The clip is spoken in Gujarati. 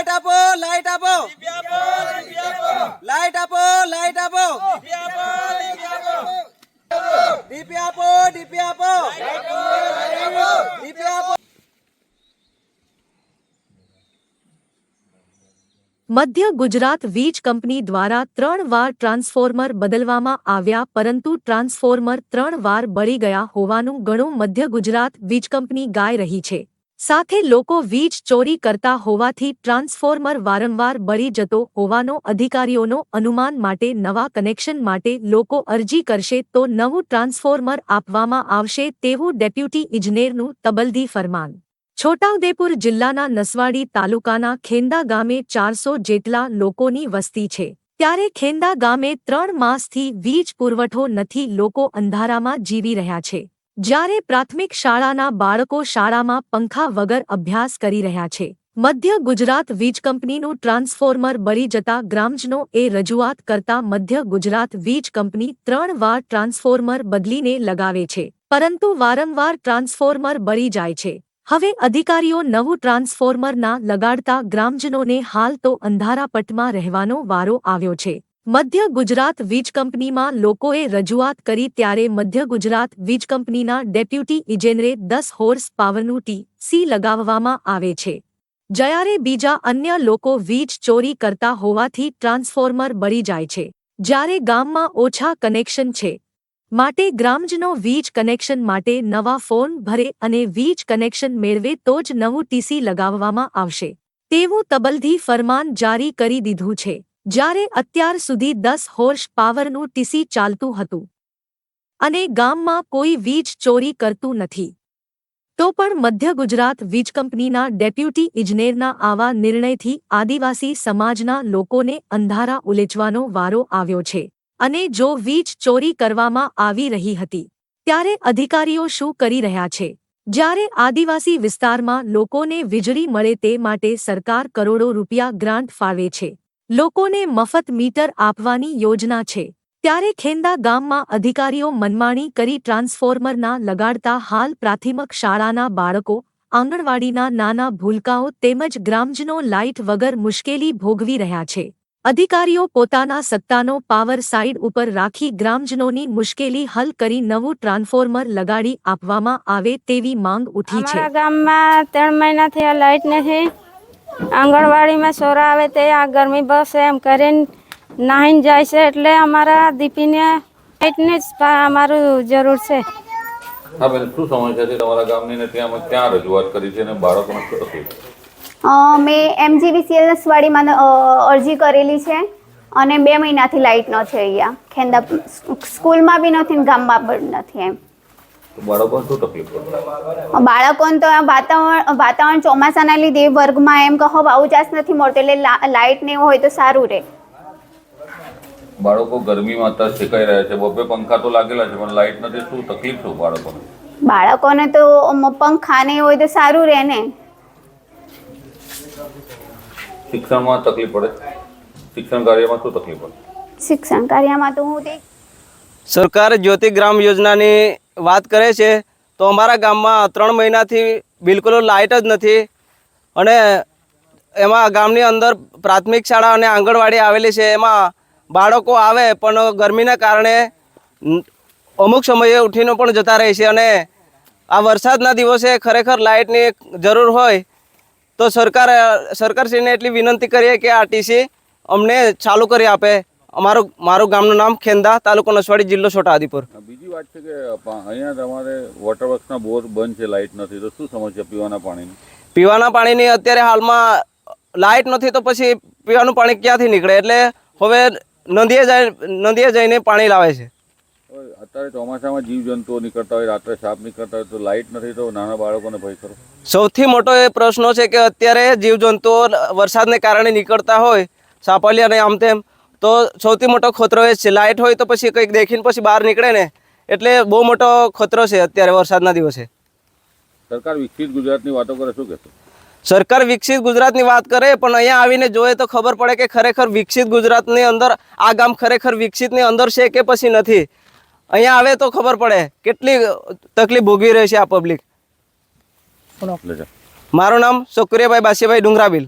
લાઈટ આપો લાઈટ આપો. લાઈટ આપો લાઈટ આપો. ડીપી આપો ડીપી આપો. ડીપી આપો. મધ્ય ગુજરાત વીજ કંપની દ્વારા ત્રણ વાર ટ્રાન્સફોર્મર બદલવામાં આવ્યા, પરંતુ ટ્રાન્સફોર્મર ત્રણ વાર બળી ગયા હોવાનું ઘણું મધ્ય ગુજરાત વીજ કંપની ગાઈ રહી છે. સાથે લોકો વીજ ચોરી કરતા હોવાથી ટ્રાન્સફોર્મર વારંવાર બળી જતો હોવાનો અધિકારીઓનો અનુમાન માટે નવા કનેક્શન માટે લોકો અરજી કરશે તો નવું ટ્રાન્સફોર્મર આપવામાં આવશે તેવું ડેપ્યુટી ઇજનેરનું તબલદી ફરમાન. છોટાઉદેપુર જિલ્લાના નસવાડી તાલુકાના ખેંદા ગામે ચારસો જેટલા લોકોની વસ્તી છે. ત્યારે ખેંદા ગામે ત્રણ માસથી વીજ પુરવઠો નથી લોકો અંધારામાં જીવી રહ્યા છે. જ્યારે પ્રાથમિક શાળાના બાળકો શાળામાં પંખા વગર અભ્યાસ કરી રહ્યા છે, મધ્ય ગુજરાત વીજ કંપનીનું ટ્રાન્સફોર્મર બળી જતા ગ્રામજનો એ રજૂઆત કરતા મધ્ય ગુજરાત વીજ કંપની ત્રણ વાર ટ્રાન્સફોર્મર બદલીને લગાવે છે, પરંતુ વારંવાર ટ્રાન્સફોર્મર બળી જાય છે. હવે અધિકારીઓ નવું ટ્રાન્સફોર્મરના લગાડતા ગ્રામજનોને હાલ તો અંધારાપટમાં રહેવાનો વારો આવ્યો છે. મધ્ય ગુજરાત વીજ કંપનીમાં લોકોએ રજૂઆત કરી ત્યારે મધ્ય ગુજરાત વીજ કંપનીના ડેપ્યુટી ઇજનેરે દસ હોર્સ પાવરનું ટી સી લગાવવામાં આવે છે. જ્યારે બીજા અન્ય લોકો વીજ ચોરી કરતા હોવાથી ટ્રાન્સફોર્મર બળી જાય છે. જ્યારે ગામમાં ઓછા કનેક્શન છે. માટે ગ્રામજનો વીજ કનેક્શન માટે નવા ફોન ભરે અને વીજ કનેક્શન મેળવે તો જ નવું ટીસી લગાવવામાં આવશે. તેવું તબલધી ફરમાન જારી કરી દીધું છે. જ્યારે અત્યાર સુધી દસ હોર્સ પાવરનું ટીસી ચાલતું હતું. અને ગામમાં કોઈ વીજ ચોરી કરતું નથી. તો પણ મધ્ય ગુજરાત વીજ કંપનીના ડેપ્યુટી ઇજનેરના આવા નિર્ણયથી આદિવાસી સમાજના લોકોને અંધારા ઉલેચવાનો વારો આવ્યો છે. અને જો વીજ ચોરી કરવામાં આવી રહી હતી, ત્યારે અધિકારીઓ શું કરી રહ્યા છે? જ્યારે આદિવાસી વિસ્તારમાં લોકોને વીજળી મળે તે માટે સરકાર કરોડો રૂપિયા ગ્રાન્ટ ફાળવે છે લોકોને મફત મીટર આપવાની યોજના છે. ત્યારે ખેંદા ગામમાં અધિકારીઓ મનમાણી કરી ટ્રાન્સફોર્મરના લગાડતા હાલ પ્રાથમિક શાળાના બાળકો, આંગણવાડીના નાના ભૂલકાઓ તેમજ ગ્રામજનો લાઇટ વગર મુશ્કેલી ભોગવી રહ્યા છે. અધિકારીઓ પોતાના સત્તાનો પાવર સાઇડ ઉપર રાખી ગ્રામજનોની મુશ્કેલી હલ કરી નવું ટ્રાન્સફોર્મર લગાડી આપવામાં આવે તેવી માંગ ઉઠી છે. ગામમાં ત્રણ મહિના થયા લાઇટ નથી. આંગણવાડીમાં સોરા આવે તે આ ગરમી બસ એમ કરીને નાહીને જાય છે એટલે અમારા દીપીને લાઇટની જ અમારું જરૂર છે. હા બેન શું સમસ્યા છે? તમારા ગામની ને ત્યાં અમે ક્યાં રજૂઆત કરી છે અને બાળકોને શું તકલીફ મેં એમજીવીસીએલ સ્વાડીમાં અરજી કરેલી છે અને બે મહિનાથી લાઇટ નથી અહીંયા. ખેંદા સ્કૂલમાં બી નથી ને ગામમાં પણ નથી એમ. બાળકોને શું તકલીફ પડે? બાળકોને તો વાતાવરણ વાતાવરણ ચોમાસાના લીધે વર્ગમાં એમ કહો અવકાશ નથી મળતો એટલે લાઈટ લાઇટ ને એવું હોય તો સારું રહે બાળકો ગરમીમાં અત્યારે શેકાઈ રહ્યા છે. બબે પંખા તો લાગેલા છે પણ લાઇટ નથી. શું તકલીફ શું બાળકોને? બાળકોને તો પંખા ને હોય તો સારું રહે ને. શિક્ષણમાં તકલીફ પડે? શિક્ષણ કાર્યમાં શું તકલીફ પડે? શિક્ષણ કાર્યમાં તો હું સરકાર જ્યોતિ ગ્રામ યોજનાની વાત કરે છે, તો અમારા ગામમાં ત્રણ મહિનાથી બિલકુલ લાઇટ જ નથી અને એમાં ગામની અંદર પ્રાથમિક શાળા અને આંગણવાડી આવેલી છે. એમાં બાળકો આવે પણ ગરમીના કારણે અમુક સમયે ઉઠીને પણ જતા રહે છે અને આ વરસાદના દિવસે ખરેખર લાઇટની જરૂર હોય તો સરકાર, સરકારશ્રીને એટલી વિનંતી કરીએ કે આ ટીસી અમને ચાલુ કરી આપે. અમારું મારું ગામનું નામ ખેંદા તાલુકો નસવાડી જિલ્લો છોટાઉદેપુર. બીજી વાત છે કે અહીંયા તમારે વોટર વર્ક્સના બોર બંધ છે લાઇટ નથી તો શું સમસ્યા પીવાના પાણીની? પીવાના પાણીની અત્યારે હાલમાં લાઇટ નથી તો પછી પીવાનું પાણી ક્યાંથી નીકળે? એટલે હવે નદીએ જાય નદીએ જઈને પાણી લાવે છે. અત્યારે ચોમાસામાં જીવજંતુઓ નીકળતા હોય રાત્રે સાપ નીકળતા હોય તો લાઇટ નથી તો નાના બાળકોને ભય કરો સૌથી મોટો એ પ્રશ્ન છે કે અત્યારે જીવજંતુઓ વરસાદને કારણે નીકળતા હોય સાપલિયા અને આમ તેમ તો સૌથી મોટો ખતરો એ છે. લાઇટ હોય તો પછી કંઈક દેખીને પછી બહાર નીકળે ને એટલે બહુ મોટો ખતરો છે અત્યારે વરસાદના દિવસે. સરકાર વિકસિત ગુજરાતની વાતો કરે શું કહેશો? સરકાર વિકસિત ગુજરાતની વાત કરે પણ અહીંયા આવીને જોઈએ તો ખબર પડે કે ખરેખર વિકસિત ગુજરાતની અંદર આ ગામ ખરેખર વિકસિતની અંદર છે કે પછી નથી? અહીંયા આવે તો ખબર પડે કેટલી તકલીફ ભોગવી રહી છે આ પબ્લિક મારું નામ સુક્રિયાભાઈ બાસીભાઈ ડુંગરાબીલ.